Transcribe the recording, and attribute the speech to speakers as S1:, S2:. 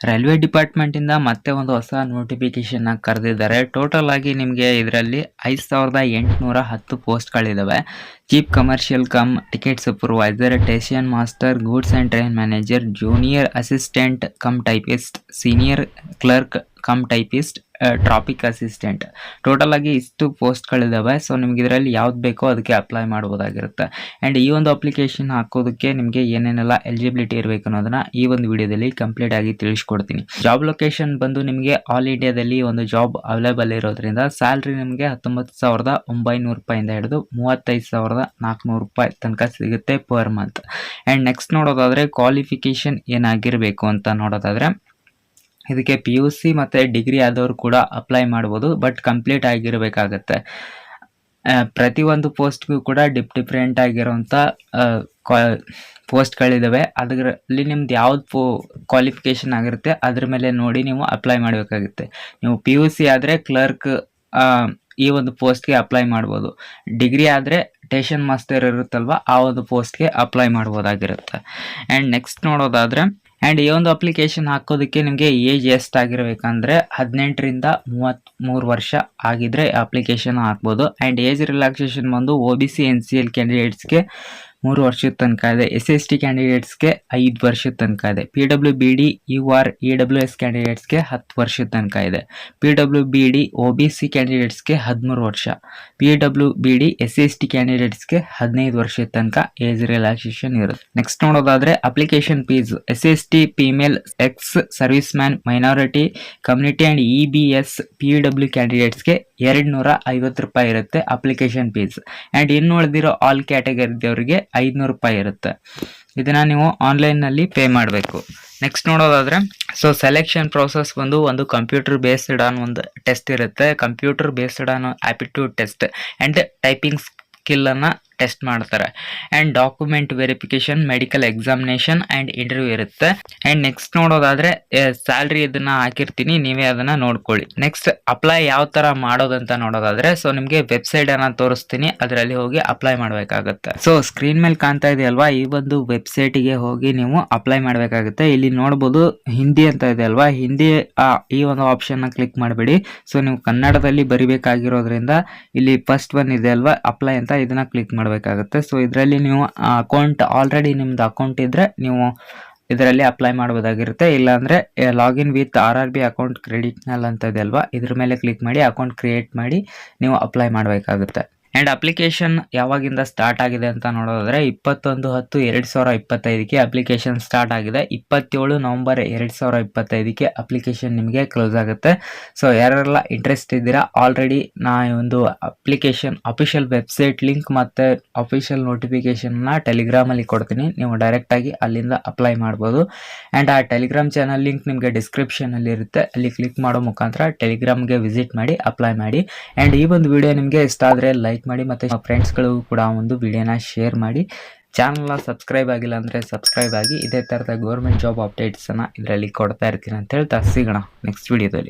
S1: Railway ಡಿಪಾರ್ಟ್ಮೆಂಟಿಂದ ಮತ್ತೆ ಒಂದು ಹೊಸ ನೋಟಿಫಿಕೇಶನ್ನ ಕರೆದಿದ್ದಾರೆ. ಟೋಟಲ್ ಆಗಿ ನಿಮಗೆ ಇದರಲ್ಲಿ ಐದು ಸಾವಿರದ ಎಂಟುನೂರ ಹತ್ತು ಪೋಸ್ಟ್ಗಳಿದ್ದಾವೆ chief commercial cum ticket supervisor station master goods and train manager junior assistant cum typist senior clerk cum typist traffic assistant total ಆಗಿ ಇಷ್ಟು ಪೋಸ್ಟ್ಗಳಿದ್ದಾವೆ ಸೊ ನಿಮ್ಗೆ ಇದರಲ್ಲಿ ಯಾವ್ದು ಬೇಕೋ ಅದಕ್ಕೆ ಅಪ್ಲೈ ಮಾಡ್ಬೋದಾಗಿರುತ್ತೆ. ಆ್ಯಂಡ್ ಈ ಒಂದು ಅಪ್ಲಿಕೇಶನ್ ಹಾಕೋದಕ್ಕೆ ನಿಮಗೆ ಏನೇನೆಲ್ಲ ಎಲಿಜಿಬಿಲಿಟಿ ಇರಬೇಕು ಅನ್ನೋದನ್ನ ಈ ಒಂದು ವಿಡಿಯೋದಲ್ಲಿ ಕಂಪ್ಲೀಟ್ ಆಗಿ ತಿಳಿಸ್ಕೊಡ್ತೀನಿ. ಜಾಬ್ ಲೊಕೇಶನ್ ಬಂದು ನಿಮಗೆ ಆಲ್ ಇಂಡಿಯಾದಲ್ಲಿ ಒಂದು ಜಾಬ್ ಅವೈಲೇಬಲ್ ಇರೋದ್ರಿಂದ ಸ್ಯಾಲ್ರಿ ನಿಮಗೆ ಹತ್ತೊಂಬತ್ತು ಸಾವಿರದ ಒಂಬೈನೂರು ರೂಪಾಯಿಂದ ಹಿಡಿದು ಮೂವತ್ತೈದು ಸಾವಿರದ ನಾಲ್ಕುನೂರು ರೂಪಾಯಿ ತನಕ ಸಿಗುತ್ತೆ ಪರ್ ಮಂತ್ ಆ್ಯಂಡ್ ನೆಕ್ಸ್ಟ್ ನೋಡೋದಾದರೆ ಕ್ವಾಲಿಫಿಕೇಷನ್ ಏನಾಗಿರಬೇಕು ಅಂತ ನೋಡೋದಾದರೆ ಇದಕ್ಕೆ ಪಿ ಯು ಸಿ ಮತ್ತು ಡಿಗ್ರಿ ಆದವರು ಕೂಡ ಅಪ್ಲೈ ಮಾಡ್ಬೋದು ಬಟ್ ಕಂಪ್ಲೀಟ್ ಆಗಿರಬೇಕಾಗತ್ತೆ. ಪ್ರತಿಯೊಂದು ಪೋಸ್ಟ್ಗೂ ಕೂಡ ಡಿಪ್ ಡಿಫ್ರೆಂಟ್ ಆಗಿರೋಂಥ ಪೋಸ್ಟ್ಗಳಿದ್ದಾವೆ ಅದರಲ್ಲಿ ನಿಮ್ದು ಯಾವ್ದು ಪೋ ಕ್ವಾಲಿಫಿಕೇಷನ್ ಆಗಿರುತ್ತೆ, ಅದ್ರ ಮೇಲೆ ನೋಡಿ ನೀವು ಅಪ್ಲೈ ಮಾಡಬೇಕಾಗುತ್ತೆ. ನೀವು ಪಿ ಯು ಸಿ ಆದರೆ ಕ್ಲರ್ಕ್ ಈ ಒಂದು ಪೋಸ್ಟ್ಗೆ ಅಪ್ಲೈ ಮಾಡ್ಬೋದು. ಡಿಗ್ರಿ ಆದರೆ ಟೇಷನ್ ಮಾಸ್ಟರ್ ಇರುತ್ತಲ್ವ, ಆ ಒಂದು ಪೋಸ್ಟ್ಗೆ ಅಪ್ಲೈ ಮಾಡ್ಬೋದಾಗಿರುತ್ತೆ. ಆ್ಯಂಡ್ ನೆಕ್ಸ್ಟ್ ನೋಡೋದಾದರೆ ಆ್ಯಂಡ್ ಈ ಒಂದು ಅಪ್ಲಿಕೇಶನ್ ಹಾಕೋದಕ್ಕೆ ನಿಮಗೆ ಏಜ್ ಎಷ್ಟಾಗಿರ್ಬೇಕಂದ್ರೆ ಹದಿನೆಂಟರಿಂದ ಮೂವತ್ತ್ಮೂರು ವರ್ಷ ಆಗಿದ್ರೆ ಅಪ್ಲಿಕೇಶನ್ ಹಾಕ್ಬೋದು. ಆ್ಯಂಡ್ ಏಜ್ ರಿಲ್ಯಾಕ್ಸೇಷನ್ ಬಂದು O B C N C L ಕ್ಯಾಂಡಿಡೇಟ್ಸ್ಗೆ ಮೂರು ವರ್ಷದ ತನಕ ಇದೆ ಎಸ್ ಎಸ್ ಟಿ ಕ್ಯಾಂಡಿಡೇಟ್ಸ್ಗೆ ಐದು ವರ್ಷದ ತನಕ ಇದೆ P W B D U R E W S ಕ್ಯಾಂಡಿಡೇಟ್ಸ್ಗೆ ಹತ್ತು ವರ್ಷದ ತನಕ ಇದೆ. P W B D O B C ಕ್ಯಾಂಡಿಡೇಟ್ಸ್ಗೆ ಹದಿಮೂರು ವರ್ಷ. P W B D S S T ಕ್ಯಾಂಡಿಡೇಟ್ಸ್ಗೆ ಹದಿನೈದು ವರ್ಷದ ತನಕ ಏಜ್ ರಿಲ್ಯಾಕ್ಸೇಷನ್ ಇರುತ್ತೆ. ನೆಕ್ಸ್ಟ್ ನೋಡೋದಾದ್ರೆ application fees S S T female ex service man minority community and E B S P W ಕ್ಯಾಂಡಿಡೇಟ್ಸ್ಗೆ ಎರಡು ನೂರ ಐವತ್ತು ರೂಪಾಯಿ ಇರುತ್ತೆ ಅಪ್ಲಿಕೇಶನ್ ಫೀಸ್ ಆ್ಯಂಡ್ ಇನ್ನು ಉಳಿದಿರೋ ಆಲ್ ಕ್ಯಾಟಗರಿದವರಿಗೆ ಐದುನೂರು ರೂಪಾಯಿ ಇರುತ್ತೆ. ಇದನ್ನು ನೀವು ಆನ್ಲೈನ್ನಲ್ಲಿ ಪೇ ಮಾಡಬೇಕು. ನೆಕ್ಸ್ಟ್ ನೋಡೋದಾದರೆ ಸೊ ಸೆಲೆಕ್ಷನ್ ಪ್ರೋಸೆಸ್ ಬಂದು ಒಂದು ಕಂಪ್ಯೂಟರ್ ಬೇಸ್ಡ್ ಆನ್ ಒಂದು ಟೆಸ್ಟ್ ಇರುತ್ತೆ. Computer based on aptitude test and typing ಸ್ಕಿಲ್ಲನ್ನು test ಮಾಡ್ತಾರೆ. And document verification medical examination and interview ಇರುತ್ತೆ. ಆ್ಯಂಡ್ ನೆಕ್ಸ್ಟ್ ನೋಡೋದಾದರೆ ಸ್ಯಾಲ್ರಿ ಇದನ್ನು ಹಾಕಿರ್ತೀನಿ, ನೀವೇ ಅದನ್ನು ನೋಡ್ಕೊಳ್ಳಿ. ನೆಕ್ಸ್ಟ್ ಅಪ್ಲೈ ಯಾವ ಥರ ಮಾಡೋದಂತ ನೋಡೋದಾದರೆ ಸೊ ನಿಮಗೆ ವೆಬ್ಸೈಟನ್ನು ತೋರಿಸ್ತೀನಿ, ಅದರಲ್ಲಿ ಹೋಗಿ ಅಪ್ಲೈ ಮಾಡಬೇಕಾಗುತ್ತೆ. ಸೊ ಸ್ಕ್ರೀನ್ ಮೇಲೆ ಕಾಣ್ತಾ ಇದೆಯಲ್ವಾ, ಈ ಒಂದು ವೆಬ್ಸೈಟಿಗೆ ಹೋಗಿ ನೀವು ಅಪ್ಲೈ ಮಾಡಬೇಕಾಗುತ್ತೆ. ಇಲ್ಲಿ ನೋಡ್ಬೋದು ಹಿಂದಿ ಅಂತ ಇದೆ ಅಲ್ವಾ, ಹಿಂದಿ ಈ ಒಂದು ಆಪ್ಷನ್ನ ಕ್ಲಿಕ್ ಮಾಡಬೇಡಿ. ಸೊ ನೀವು ಕನ್ನಡದಲ್ಲಿ ಬರಿಬೇಕಾಗಿರೋದ್ರಿಂದ, ಇಲ್ಲಿ ಫಸ್ಟ್ ಒನ್ ಇದೆ ಅಲ್ವಾ ಅಪ್ಲೈ ಅಂತ ಇದನ್ನ ಕ್ಲಿಕ್ ಮಾಡಬೇಕಾಗುತ್ತೆ. ಸೊ ಇದರಲ್ಲಿ ನೀವು ಅಕೌಂಟ್ ಆಲ್ರೆಡಿ ನಿಮ್ಮದು ಅಕೌಂಟ್ ಇದ್ದರೆ ನೀವು ಇದರಲ್ಲಿ ಅಪ್ಲೈ ಮಾಡ್ಬೋದಾಗಿರುತ್ತೆ. ಇಲ್ಲಾಂದರೆ login with R R B account ಕ್ರೆಡಿಟ್ನಲ್ ಅಂತ ಇದೆ ಅಲ್ವಾ? ಇದ್ರ ಮೇಲೆ ಕ್ಲಿಕ್ ಮಾಡಿ ಅಕೌಂಟ್ ಕ್ರಿಯೇಟ್ ಮಾಡಿ, ನೀವು ಅಪ್ಲೈ ಮಾಡಬೇಕಾಗುತ್ತೆ. ಆ್ಯಂಡ್ ಅಪ್ಲಿಕೇಶನ್ ಯಾವಾಗಿಂದ ಸ್ಟಾರ್ಟ್ ಆಗಿದೆ ಅಂತ ನೋಡೋದಾದರೆ ಇಪ್ಪತ್ತೊಂದು ಹತ್ತು ಎರಡು ಸಾವಿರ ಇಪ್ಪತ್ತೈದಕ್ಕೆ ಅಪ್ಲಿಕೇಶನ್ ಸ್ಟಾರ್ಟ್ ಆಗಿದೆ. ಇಪ್ಪತ್ತೇಳು ನವಂಬರ್ ಎರಡು ಸಾವಿರ ಇಪ್ಪತ್ತೈದಕ್ಕೆ ಅಪ್ಲಿಕೇಶನ್ ನಿಮಗೆ ಕ್ಲೋಸ್ ಆಗುತ್ತೆ. ಸೊ ಯಾರೆಲ್ಲ ಇಂಟ್ರೆಸ್ಟ್ ಇದ್ದೀರಾ ಆಲ್ರೆಡಿ ನಾ ಒಂದು ಅಪ್ಲಿಕೇಶನ್ ಅಫಿಷಿಯಲ್ ವೆಬ್ಸೈಟ್ ಲಿಂಕ್ ಮತ್ತು ಅಫಿಷಿಯಲ್ ನೋಟಿಫಿಕೇಷನ್ನ ಟೆಲಿಗ್ರಾಮಲ್ಲಿ ಕೊಡ್ತೀನಿ. ನೀವು ಡೈರೆಕ್ಟಾಗಿ ಅಲ್ಲಿಂದ ಅಪ್ಲೈ ಮಾಡ್ಬೋದು. ಆ್ಯಂಡ್ ಆ ಟೆಲಿಗ್ರಾಮ್ ಚಾನಲ್ ಲಿಂಕ್ ನಿಮಗೆ ಡಿಸ್ಕ್ರಿಪ್ಷನಲ್ಲಿ ಇರುತ್ತೆ. ಅಲ್ಲಿ ಕ್ಲಿಕ್ ಮಾಡೋ ಮುಖಾಂತರ ಟೆಲಿಗ್ರಾಮ್ಗೆ ವಿಸಿಟ್ ಮಾಡಿ ಅಪ್ಲೈ ಮಾಡಿ. ಆ್ಯಂಡ್ ಈ ಒಂದು ವಿಡಿಯೋ ನಿಮಗೆ ಇಷ್ಟ ಆದರೆ ಲೈಕ್ ಮಾಡಿ ಮತ್ತು ಫ್ರೆಂಡ್ಸ್ಗಳಿಗೂ ಕೂಡ ಒಂದು ವಿಡಿಯೋನ ಶೇರ್ ಮಾಡಿ. ಚಾನಲ್ನ ಸಬ್ಸ್ಕ್ರೈಬ್ ಆಗಿಲ್ಲ ಅಂದರೆ ಸಬ್ಸ್ಕ್ರೈಬ್ ಆಗಿ. ಇದೇ ಥರದ ಗೌರ್ಮೆಂಟ್ ಜಾಬ್ ಅಪ್ಡೇಟ್ಸನ್ನು ಇದರಲ್ಲಿ ಕೊಡ್ತಾ ಇರ್ತೀನಿ ಅಂತ ಹೇಳ್ತಾ, ಸಿಗೋಣ ನೆಕ್ಸ್ಟ್ ವಿಡಿಯೋದಲ್ಲಿ